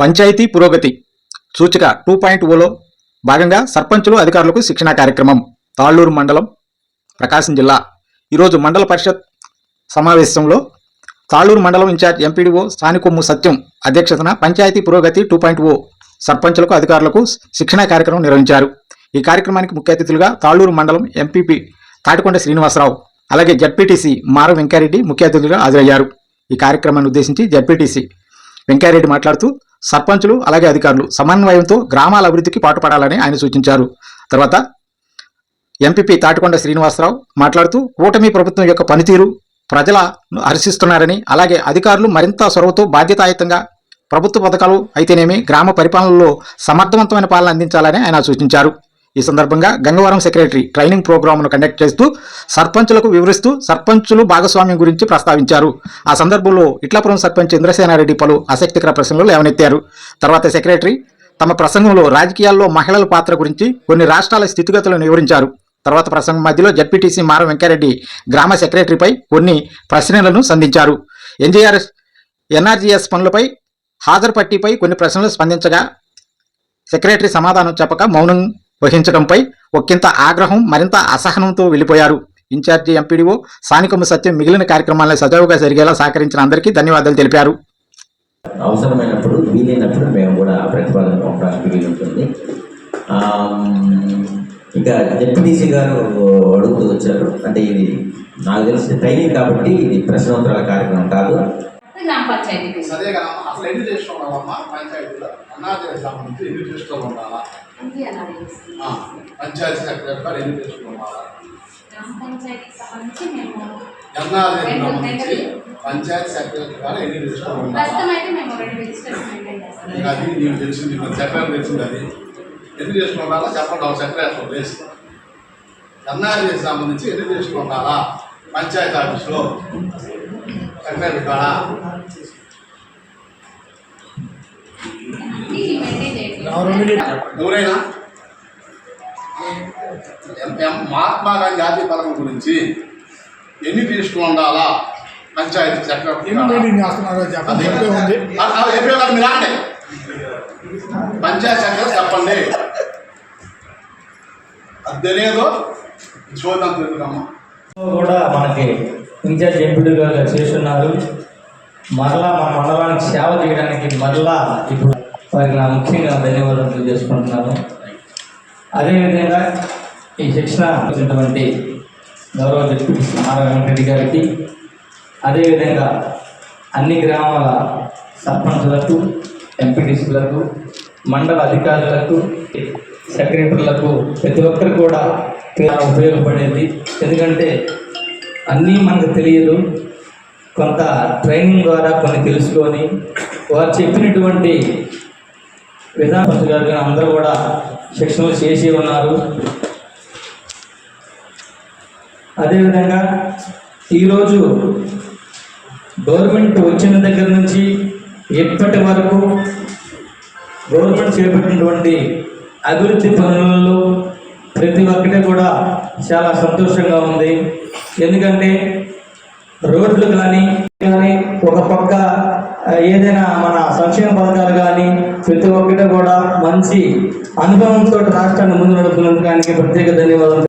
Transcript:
పంచాయతీ పురోగతి. సూచిక two point Ola భాగంగా సర్పంచులు అధికారులకు శిక్షణా కార్యక్రమం. తాళ్ళూరు మండలం ప్రకాశం జిల్లా. ఈరోజు మండల పరిషత్ సమావేశంలో తాళ్ళూరు మండలం ఇన్ఛార్జ్ ఎంపీడీఓ స్థానికొమ్ము సత్యం అధ్యక్షతన పంచాయతీ పురోగతి టూ పాయింట్ ఓ సర్పంచులకు అధికారులకు శిక్షణా కార్యక్రమం నిర్వహించారు. ఈ కార్యక్రమానికి ముఖ్య అతిథులుగా తాళ్ళూరు మండలం ఎంపీపీ తాటికొండ శ్రీనివాసరావు అలాగే జడ్పీటీసీ మార వెంకారెడ్డి ముఖ్య అతిథులుగా హాజరయ్యారు. ఈ కార్యక్రమాన్ని ఉద్దేశించి జడ్పీటీసీ వెంకయ్యరెడ్డి మాట్లాడుతూ సర్పంచులు అలాగే అధికారులు సమన్వయంతో గ్రామాల అభివృద్ధికి పాటుపడాలని ఆయన సూచించారు. తర్వాత ఎంపీపీ తాటికొండ శ్రీనివాసరావు మాట్లాడుతూ కూటమి ప్రభుత్వం యొక్క పనితీరు ప్రజలను హర్షిస్తున్నారని అలాగే అధికారులు మరింత చొరవతో బాధ్యతాయుతంగా ప్రభుత్వ పథకాలు అయితేనేమి గ్రామ పరిపాలనలో సమర్థవంతమైన పాలన అందించాలని ఆయన సూచించారు. ఈ సందర్భంగా గంగవరం సెక్రటరీ ట్రైనింగ్ ప్రోగ్రామ్ను కండక్ట్ చేస్తూ సర్పంచులకు వివరిస్తూ సర్పంచులు భాగస్వామ్యం గురించి ప్రస్తావించారు. ఆ సందర్భంలో ఇట్లాపురం సర్పంచ్ ఇంద్రసేనారెడ్డి పలు ఆసక్తికర ప్రశ్నలు లేవనెత్తారు. తర్వాత సెక్రటరీ తమ ప్రసంగంలో రాజకీయాల్లో మహిళల పాత్ర గురించి కొన్ని రాష్ట్రాల స్థితిగతులను వివరించారు. తర్వాత ప్రసంగం మధ్యలో జడ్పీటీసీ మార వెంకారెడ్డి గ్రామ సెక్రటరీపై కొన్ని ప్రశ్నలను సంధించారు. ఎన్జీఆర్ఎస్ ఎన్ఆర్జీఎస్ పనులపై హాజరు పట్టీపై కొన్ని ప్రశ్నలు స్పందించగా సెక్రటరీ సమాధానం చెప్పక మౌనం వహించడంపై ఒకంత ఆగ్రహం మరింత అసహనంతో వెళ్ళిపోయారు. ఇన్ఛార్జి ఎంపీడీఓ సానికొమ్మ సత్యం మిగిలిన కార్యక్రమాలను సజావుగా జరిగేలా సహకరించిన అందరికీ ధన్యవాదాలు తెలిపారు. అవసరమైనప్పుడు వీలైనప్పుడు మేము కూడా ప్రతిపాదన పంపడానికి వీలుంటుంది ఇక జెడ్పీటీసీ గారు అడుగుతూ వచ్చారు. అంటే ఇది నాకు తెలిసిన ట్రైనింగ్ కాబట్టి ఇది ప్రశ్నోత్తరాల కార్యక్రమం కాదు. గ్రామ పంచాయతీకి అన్నార్థి సంబంధించి ఎన్ని రిజిస్టర్లు ఉండాలా పంచాయతీ సెక్రటరీ గారు ఎన్ని రిజిస్టర్లు ఉండాలా పంచాయతీకి సంబంధించి పంచాయతీ సెక్రటరీ గారు ఎన్ని రిజిస్టర్లు ఉండాలా అది నీకు తెలిసింది సెక్రటరీ తెలిసింది అది. ఎన్ని రిజిస్టర్లు ఉండాలా చెప్పండి ఒక సెక్రటరీ వేసి ఎన్ఆర్ఐ సంబంధించి ఎన్ని రిజిస్టర్లు ఉండాలా పంచాయతీ ఆఫీస్లో. సెక్రటరీ కాడా ఎవరైనా? మహాత్మా గాంధీ జాతీయ పథకం గురించి ఎన్ని రిజిస్టర్లు ఉండాలా? పంచాయతీ అంటే పంచాయతీ సెక్రటరీ చెప్పండి. అది తెలియదు. చూద్దాం తెలుగుదమ్మా కూడా మనకి ఇన్ఛార్జ్ ఎంపీడీగా చేస్తున్నారు. మరలా మన మండలానికి సేవ చేయడానికి మరలా ఇప్పుడు వారికి నా ముఖ్యంగా ధన్యవాదాలు తెలియజేసుకుంటున్నాను అదేవిధంగా ఈ శిక్షణ వచ్చినటువంటి గౌరవ డిప్యూటీ ఆర్ వెంకటరెడ్డి గారికి అదేవిధంగా అన్ని గ్రామాల సర్పంచులకు ఎంపీటీసీలకు మండల అధికారులకు సెక్రటరీలకు ప్రతి ఒక్కరు కూడా చాలా ఉపయోగపడేది. ఎందుకంటే అన్నీ మనకు తెలియదు. కొంత ట్రైనింగ్ ద్వారా కొన్ని తెలుసుకొని వారు చెప్పినటువంటి విధానం గారు అందరూ కూడా శిక్షణలు చేసి ఉన్నారు. అదేవిధంగా ఈరోజు గవర్నమెంట్ వచ్చిన దగ్గర నుంచి ఇప్పటి వరకు గవర్నమెంట్ చేపట్టినటువంటి అభివృద్ధి పనులలో ప్రతి ఒక్కటి కూడా చాలా సంతోషంగా ఉంది. ఎందుకంటే రోడ్లు కానీ కానీ ఒక పక్క ఏదైనా మన సంక్షేమ పథకాలు కానీ ప్రతి ఒక్కటి కూడా మంచి అనుభవంతో రాష్ట్రాన్ని ముందు నడుపుతున్నందుకు ఆయనకి ప్రత్యేక ధన్యవాదాలు